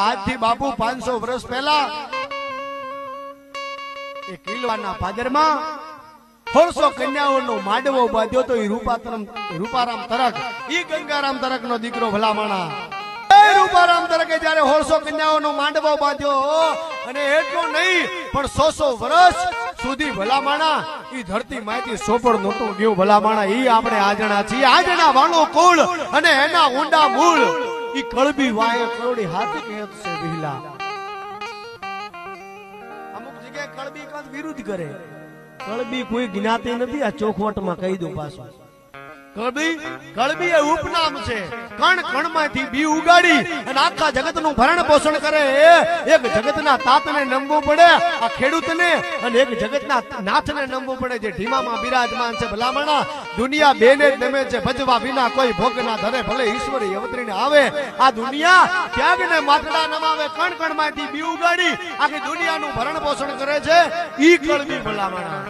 આજથી બાપુ પાંચસો વર્ષ પહેલા એ કિલ્લાના પાદરમાં સોળસો કન્યાઓનો માંડવો બાંધ્યો તો એ રૂપાતરમ રૂપારામ તરક, ઈ ગંગારામ તરક નો દીકરો ભલામણા અને એટલું નહીં, પણ સો વર્ષ સુધી ભલામણા, ઈ ધરતી માહિતી સોપડ નહોતું ગયું ભલામણા આજના વાણો કુળ અને એના ઊંડા મૂળ. કળબી વાય કરોડી હાથ કેત છે વિહલા. અમુક જગ્યાએ કળબી કદ વિરુદ્ધ કરે. કળબી કોઈ જ્ઞાતિ નથી, આ ચોખવટમાં કહી દઉં પાછું. કળબી કળબી એ ઉપનામ છે. કણ કણમાંથી બી ઉગાડી અને આખા જગતનું ભરણ પોષણ કરે. એક જગતના તાતને નમવું પડે આ ખેડૂતને અને એક જગતના નાથને નમવું પડે જે ઢીમામાં બિરાજમાન છે. ભલામણા, દુનિયા બેને જ નમે છે. ભજવા વિના કોઈ ભોગ ના ધરે. ભલે ઈશ્વરી અવતરીને આવે. આ દુનિયા ત્યાગને માટલા નમાવે. કણ કણમાંથી બી ઉગાડી આખી દુનિયાનું ભરણ પોષણ કરે છે. ઈ કળબી ભલામણા.